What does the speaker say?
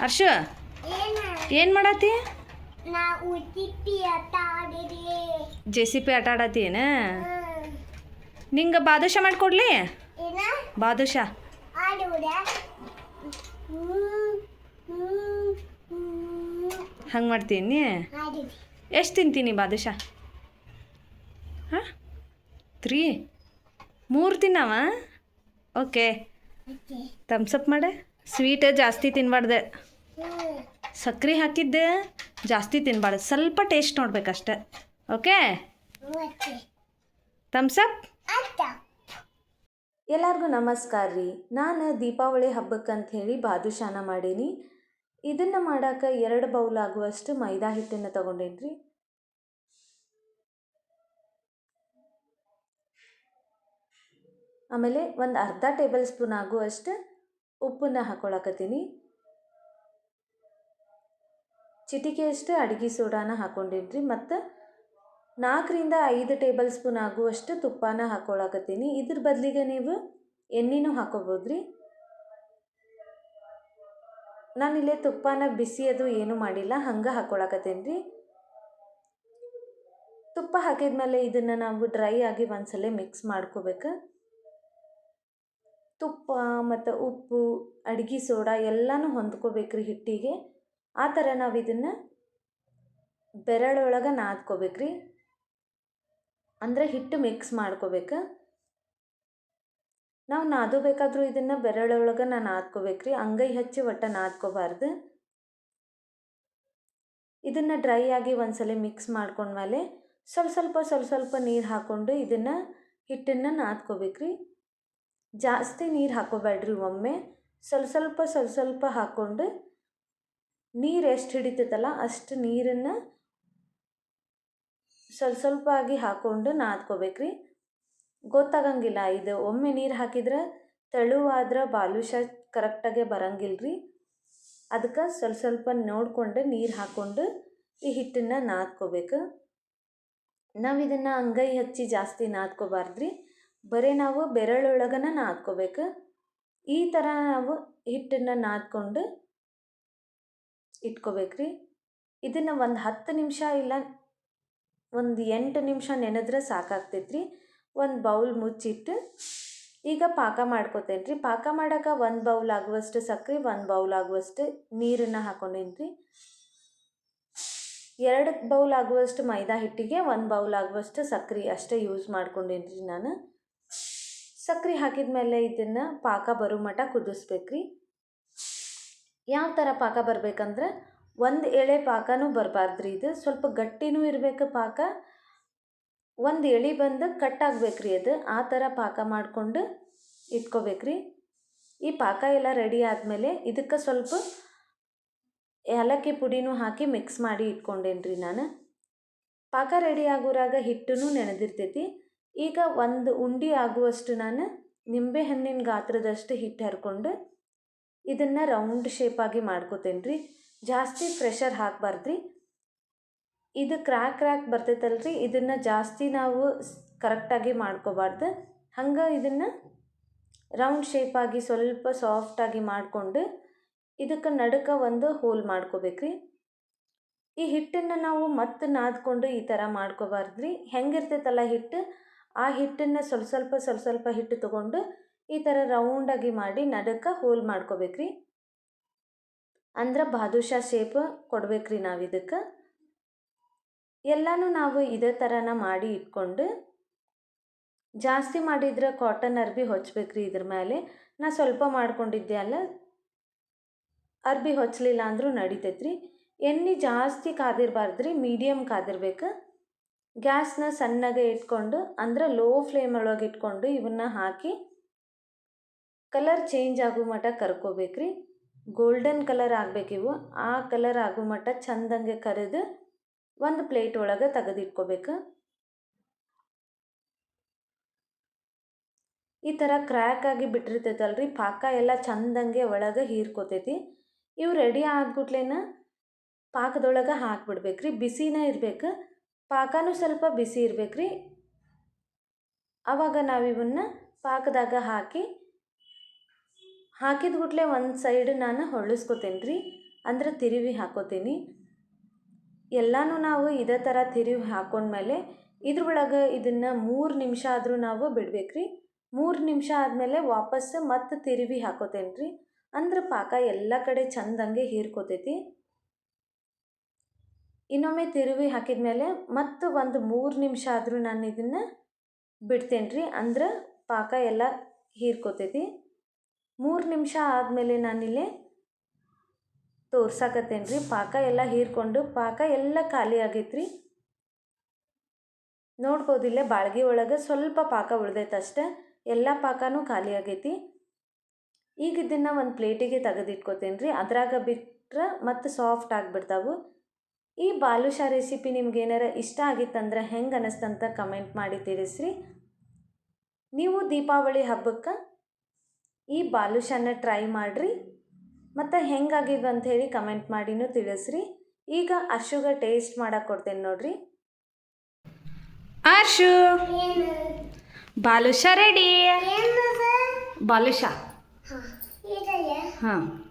ಹರ್ಷು ಏನ? ಮಾಡತ್ತಿ J C P ಆಟ ಆಡತ್ತೀನ ನಿಂಗೆ ಬಾದುಷ ಮಾಡಿಕೊಡ್ಲಿ? ಬಾದುಷ. ಹಂಗೆ ಮಾಡ್ತೀನಿ ಎಷ್ಟು ತಿಂತೀನಿ ಬಾದುಷ? ಹಾಂ? ತ್ರೀ? ಮೂರು ತಿನ್ನವ? ಓಕೆ. ಓಕೆ. ತಮ್ಸಪ್ ಮಾಡೆ. ಸ್ವೀಟ್ ಜಾಸ್ತಿ ತಿನ್ಬಾರ್ದೆ. ಸಕ್ಕರೆ ಹಾಕಿದ್ದೆ, ಜಾಸ್ತಿ ತಿನ್ಬಾರ್ದು. ಸ್ವಲ್ಪ ಟೇಸ್ಟ್ ನೋಡ್ಬೇಕಷ್ಟೆ. ಓಕೆ ತಮ್ಸಪ್ ಎಲ್ಲರಿಗೂ ನಮಸ್ಕಾರ ರೀ. ನಾನು ದೀಪಾವಳಿ ಹಬ್ಬಕ್ಕಂತ ಹೇಳಿ ಬಾದುಷಾನ ಮಾಡೀನಿ. ಇದನ್ನು ಮಾಡಕ್ಕೆ ಎರಡು ಬೌಲ್ ಆಗುವಷ್ಟು ಮೈದಾ ಹಿಟ್ಟನ್ನು ತೊಗೊಂಡೇನಿ ರೀ. ಆಮೇಲೆ ಒಂದು ಅರ್ಧ ಟೇಬಲ್ ಸ್ಪೂನ್ ಆಗುವಷ್ಟು ಉಪ್ಪನ್ನು ಹಾಕೊಳಕತ್ತೀನಿ. ಚಿಟಿಕೆಯಷ್ಟು ಅಡುಗೆ ಸೋಡಾನ ಹಾಕ್ಕೊಂಡಿನ್ರಿ ಮತ್ತು ನಾಲ್ಕರಿಂದ ಐದು ಟೇಬಲ್ ಸ್ಪೂನ್ ಆಗುವಷ್ಟು ತುಪ್ಪನ ಹಾಕೊಳಕತ್ತೀನಿ. ಇದ್ರ ಬದಲಿಗೆ ನೀವು ಎಣ್ಣೆನೂ ಹಾಕೋಬೋದು ರೀ ನಾನಿಲ್ಲೇ ತುಪ್ಪನ ಬಿಸಿ ಅದು ಏನೂ ಮಾಡಿಲ್ಲ, ಹಂಗೆ ಹಾಕೊಳಕತ್ತೀನಿ ರೀ ತುಪ್ಪ ಹಾಕಿದ್ಮೇಲೆ ಇದನ್ನು ನಾವು ಡ್ರೈ ಆಗಿ ಒಂದ್ಸಲ ಮಿಕ್ಸ್ ಮಾಡ್ಕೋಬೇಕು. ತುಪ್ಪ ಮತ್ತು ಉಪ್ಪು, ಅಡ್ಗೆ ಸೋಡಾ ಎಲ್ಲನೂ ಹೊಂದ್ಕೋಬೇಕ್ರಿ ಹಿಟ್ಟಿಗೆ. ಆ ಥರ ನಾವು ಇದನ್ನು ಬೆರಳೊಳಗೆ ನಾದ್ಕೋಬೇಕ್ರಿ. ಅಂದರೆ ಹಿಟ್ಟು ಮಿಕ್ಸ್ ಮಾಡ್ಕೋಬೇಕು. ನಾವು ನಾದಬೇಕಾದ್ರೂ ಇದನ್ನು ಬೆರಳೊಳಗೆ ನಾನು ನಾದ್ಕೋಬೇಕ್ರಿ. ಅಂಗೈ ಹಚ್ಚಿ ಒಟ್ಟು ನಾದ್ಕೋಬಾರ್ದು. ಇದನ್ನು ಡ್ರೈ ಆಗಿ ಒಂದ್ಸಲ ಮಿಕ್ಸ್ ಮಾಡ್ಕೊಂಡ್ಮೇಲೆ ಸ್ವಲ್ಪ ಸ್ವಲ್ಪ ಸ್ವಲ್ಪ ಸ್ವಲ್ಪ ನೀರು ಹಾಕ್ಕೊಂಡು ಇದನ್ನು ಹಿಟ್ಟನ್ನು ನಾದ್ಕೋಬೇಕ್ರಿ. ಜಾಸ್ತಿ ನೀರು ಹಾಕೋಬೇಡ್ರಿ ಒಮ್ಮೆ. ಸ್ವಲ್ಪ ಸ್ವಲ್ಪ ಸ್ವಲ್ಪ ಸ್ವಲ್ಪ ಹಾಕ್ಕೊಂಡು ನೀರು ಎಷ್ಟು ಹಿಡಿತೈತಲ್ಲ ಅಷ್ಟು ನೀರನ್ನು ಸ್ವಲ್ಪ ಸ್ವಲ್ಪ ಆಗಿ ಹಾಕ್ಕೊಂಡು ನಾದ್ಕೋಬೇಕ್ರಿ. ಗೊತ್ತಾಗಂಗಿಲ್ಲ ಇದು ಒಮ್ಮೆ ನೀರು ಹಾಕಿದ್ರೆ ತೆಳುವಾದ್ರೆ ಬಾಲುಷ ಕರೆಕ್ಟಾಗೆ ಬರಂಗಿಲ್ಲ ರೀ ಅದಕ್ಕೆ ಸ್ವಲ್ಪ ಸ್ವಲ್ಪ ನೋಡಿಕೊಂಡು ನೀರು ಹಾಕ್ಕೊಂಡು ಈ ಹಿಟ್ಟನ್ನು ನಾದ್ಕೋಬೇಕು. ನಾವು ಇದನ್ನು ಅಂಗೈ ಹಚ್ಚಿ ಜಾಸ್ತಿ ನಾದ್ಕೋಬಾರ್ದ್ರಿ. ಬರೀ ನಾವು ಬೆರಳೊಳಗನ ನಾದ್ಕೋಬೇಕು. ಈ ಥರ ನಾವು ಹಿಟ್ಟನ್ನು ನಾದ್ಕೊಂಡು ಇಟ್ಕೋಬೇಕ್ರಿ. ಇದನ್ನು ಒಂದು ಹತ್ತು ನಿಮಿಷ ಇಲ್ಲ ಒಂದು ಎಂಟು ನಿಮಿಷ ನೆನೆದ್ರೆ ಸಾಕಾಗ್ತೈತ್ರಿ. ಒಂದು ಬೌಲ್ ಮುಚ್ಚಿಟ್ಟು ಈಗ ಪಾಕ ಮಾಡ್ಕೋತೇನೆ ರೀ ಪಾಕ ಮಾಡೋಕೆ ಒಂದು ಬೌಲ್ ಆಗುವಷ್ಟು ಸಕ್ಕರೆ ಒಂದು ಬೌಲ್ ಆಗುವಷ್ಟು ನೀರನ್ನು ಹಾಕೊಂಡೇನಿ ರೀ ಎರಡು ಬೌಲ್ ಆಗುವಷ್ಟು ಮೈದಾ ಹಿಟ್ಟಿಗೆ, ಒಂದು ಬೌಲ್ ಆಗುವಷ್ಟು ಸಕ್ಕರೆ ಅಷ್ಟೇ ಯೂಸ್ ಮಾಡ್ಕೊಂಡೇನಿ ರೀ ನಾನು. ಸಕ್ಕರೆ ಹಾಕಿದ ಮೇಲೆ ಇದನ್ನು ಪಾಕ ಬರೋ ಮಟ್ಟ ಕುದಿಸ್ಬೇಕ್ರಿ. ಯಾವ ಥರ ಪಾಕ ಬರಬೇಕಂದ್ರೆ ಒಂದು ಎಳೆ ಪಾಕನೂ ಬರಬಾರ್ದ್ರಿ ಇದು. ಸ್ವಲ್ಪ ಗಟ್ಟಿನೂ ಇರಬೇಕು ಪಾಕ. ಒಂದು ಎಳೆ ಬಂದು ರೀ ಅದು. ಆ ಥರ ಪಾಕ ಮಾಡಿಕೊಂಡು ಇಟ್ಕೋಬೇಕ್ರಿ. ಈ ಪಾಕ ಎಲ್ಲ ರೆಡಿ ಆದಮೇಲೆ ಇದಕ್ಕೆ ಸ್ವಲ್ಪ ಏಲಕ್ಕಿ ಪುಡಿನೂ ಹಾಕಿ ಮಿಕ್ಸ್ ಮಾಡಿ ಇಟ್ಕೊಂಡೇನ್ರಿ ನಾನು. ಪಾಕ ರೆಡಿ ಆಗೋರಾಗ ಹಿಟ್ಟೂ ನೆನೆದಿರ್ತೈತಿ. ಈಗ ಒಂದು ಉಂಡೆ ಆಗುವಷ್ಟು ನಾನು ನಿಂಬೆಹಣ್ಣಿನ ಗಾತ್ರದಷ್ಟು ಹಿಟ್ಟು ಹರ್ಕೊಂಡು ಇದನ್ನು ರೌಂಡ್ ಶೇಪಾಗಿ ಮಾಡ್ಕೋತೇನೆ ರೀ. ಜಾಸ್ತಿ ಪ್ರೆಷರ್ ಹಾಕಬಾರ್ದ್ರಿ ಇದು ಕ್ರ್ಯಾಕ್ ಕ್ರ್ಯಾಕ್ ರೀ. ಇದನ್ನು ಜಾಸ್ತಿ ನಾವು ಕರೆಕ್ಟಾಗಿ ಮಾಡ್ಕೋಬಾರ್ದು. ಹಂಗೆ ಇದನ್ನು ರೌಂಡ್ ಶೇಪಾಗಿ ಸ್ವಲ್ಪ ಸಾಫ್ಟಾಗಿ ಮಾಡಿಕೊಂಡು ಇದಕ್ಕೆ ನಡುಕ ಒಂದು ಹೋಲ್ ಮಾಡ್ಕೋಬೇಕ್ರಿ ಈ ಹಿಟ್ಟನ್ನು ನಾವು ಮತ್ತೆ ನಾದ್ಕೊಂಡು ಈ ಥರ ಮಾಡ್ಕೋಬಾರ್ದ್ರಿ ಹೆಂಗಿರ್ತೈತಲ್ಲ ಹಿಟ್ಟು? ಆ ಹಿಟ್ಟನ್ನು ಸ್ವಲ್ಪ ಸ್ವಲ್ಪ ಸ್ವಲ್ಪ ಸ್ವಲ್ಪ ಹಿಟ್ಟು ತೊಗೊಂಡು ಈ ಥರ ರೌಂಡಾಗಿ ಮಾಡಿ ನಡಕ್ಕೆ ಹೋಲ್ ಮಾಡ್ಕೋಬೇಕ್ರಿ. ಅಂದ್ರೆ ಬಾದುಷಾ ಶೇಪ್ ಕೊಡ್ಬೇಕ್ರಿ ನಾವು ಇದಕ್ಕೆ. ಎಲ್ಲನೂ ನಾವು ಇದೇ ಥರನ ಮಾಡಿ ಇಟ್ಕೊಂಡು ಜಾಸ್ತಿ ಮಾಡಿದ್ರೆ ಕಾಟನ್ ಅರ್ಬಿ ಹೊಚ್ಚಬೇಕ್ರಿ ಇದ್ರ ಮೇಲೆ ನಾ ಸ್ವಲ್ಪ ಮಾಡ್ಕೊಂಡಿದ್ದೆ ಅಲ್ಲ, ಅರ್ಬಿ ಹೊಚ್ಚಲಿಲ್ಲ ಅಂದರೂ ನಡಿತೈತ್ರಿ. ಎಣ್ಣೆ ಜಾಸ್ತಿ ಕಾದಿರಬಾರ್ದ್ರಿ ಮೀಡಿಯಮ್ ಕಾದಿರ್ಬೇಕು. ಗ್ಯಾಸ್ನ ಸಣ್ಣಗೆ ಇಟ್ಕೊಂಡು, ಅಂದ್ರೆ ಲೋ ಫ್ಲೇಮ್ ಒಳಗೆ ಇಟ್ಕೊಂಡು ಇವನ್ನ ಹಾಕಿ, ಕಲರ್ ಚೇಂಜ್ ಆಗೋ ಮಟ್ಟ ಕರ್ಕೋಬೇಕ್ರಿ. ಗೋಲ್ಡನ್ ಕಲರ್ ಆಗಬೇಕಿವು ಆ ಕಲರ್ ಆಗೋ ಮಟ್ಟ ಚಂದಂಗೆ ಕರೆದು ಒಂದು ಪ್ಲೇಟ್ ಒಳಗೆ ತೆಗೆದಿಟ್ಕೋಬೇಕು. ಈ ಥರ ಕ್ರ್ಯಾಕ್ ಆಗಿ ಬಿಟ್ಟಿರ್ತೈತಲ್ರಿ, ಪಾಕ ಎಲ್ಲ ಚಂದಂಗೆ ಒಳಗೆ ಹೀರ್ಕೋತೈತಿ. ಇವು ರೆಡಿ ಆದ್ಗುಟ್ಲೇನ ಪಾಕದೊಳಗೆ ಹಾಕ್ಬಿಡ್ಬೇಕ್ರಿ. ಬಿಸಿನೇ ಇರ್ಬೇಕು. ಪಾಕನೂ ಸ್ವಲ್ಪ ಬಿಸಿ ಇರ್ಬೇಕ್ರಿ ಆವಾಗ ನಾವು ಇವನ್ನ ಪಾಕದಾಗ ಹಾಕಿ, ಹಾಕಿದ ಗುಟ್ಲೆ ಒಂದು ಸೈಡ್ ನಾನು ಹೊಳ್ಳಿಸ್ಕೊತೀನಿ ರೀ, ಅಂದ್ರೆ ತಿರುವಿ ಹಾಕೋತೀನಿ. ಎಲ್ಲನೂ ನಾವು ಇದೇ ಥರ ತಿರುವಿ ಹಾಕೊಂಡ್ಮೇಲೆ ಇದ್ರೊಳಗೆ ಇದನ್ನು ಮೂರು ನಿಮಿಷ ಆದರೂ ನಾವು ಬಿಡ್ಬೇಕು ರೀ. ಮೂರು ನಿಮಿಷ ಆದಮೇಲೆ ವಾಪಸ್ ಮತ್ತೆ ತಿರುವಿ ಹಾಕೋತೇನೆ ರೀ. ಅಂದ್ರೆ ಪಾಕ ಎಲ್ಲ ಕಡೆ ಚಂದಂಗೆ ಹೀರ್ಕೋತೈತಿ. ಇನ್ನೊಮ್ಮೆ ತಿರುವಿ ಹಾಕಿದ ಮೇಲೆ ಮತ್ತು ಒಂದು ಮೂರು ನಿಮಿಷ ಆದರೂ ನಾನು ಇದನ್ನು ಬಿಡ್ತೇನೆ ರೀ ಅಂದ್ರೆ ಪಾಕ ಎಲ್ಲ ಹೀರ್ಕೋತೈತಿ. ಮೂರು ನಿಮಿಷ ಆದಮೇಲೆ ನಾನಿಲ್ಲಿ ತೋರ್ಸಾಕತ್ತೇನೆ ರೀ ಪಾಕ ಎಲ್ಲ ಹೀರ್ಕೊಂಡು ಪಾಕ ಎಲ್ಲ ಖಾಲಿ ಆಗೈತೆ ನೋಡ್ಬೋದಿಲ್ಲ ಬಾಳ್ಗೆ ಒಳಗೆ ಸ್ವಲ್ಪ ಪಾಕ ಉಳ್ದೈತೆ ಅಷ್ಟೆ. ಎಲ್ಲ ಪಾಕನೂ ಖಾಲಿ ಆಗೈತಿ. ಈಗ ಇದನ್ನು ಒಂದು ಪ್ಲೇಟಿಗೆ ತೆಗೆದಿಟ್ಕೋತೇನೆ ರೀ ಅದ್ರಾಗ ಬಿಟ್ಟರೆ ಮತ್ತು ಸಾಫ್ಟ್ ಆಗಿಬಿಡ್ತಾವು. ಈ ಬಾಲುಷಾ ರೆಸಿಪಿ ನಿಮ್ಗೆ ಏನಾರ ಇಷ್ಟ ಆಗಿತ್ತಂದ್ರೆ ಹೆಂಗೆ ಅನ್ನಿಸ್ತಂತ ಕಮೆಂಟ್ ಮಾಡಿ ತಿಳಿಸ್ರಿ. ನೀವು ದೀಪಾವಳಿ ಹಬ್ಬಕ್ಕೆ ಈ ಬಾಲುಷಾನ ಟ್ರೈ ಮಾಡಿರಿ. ಮತ್ತು ಅಂತ ಅಂಥೇಳಿ ಕಮೆಂಟ್ ಮಾಡಿನೂ ತಿಳಿಸ್ರಿ. ಈಗ ಅರ್ಶುಗ ಟೇಸ್ಟ್ ಮಾಡಕ್ಕೆ ಕೊಡ್ತೇನೆ ನೋಡ್ರಿ. ಅರ್ಶು! ಬಾಲುಷ ರೆಡಿ? ಬಾಲುಷ ಹಾ.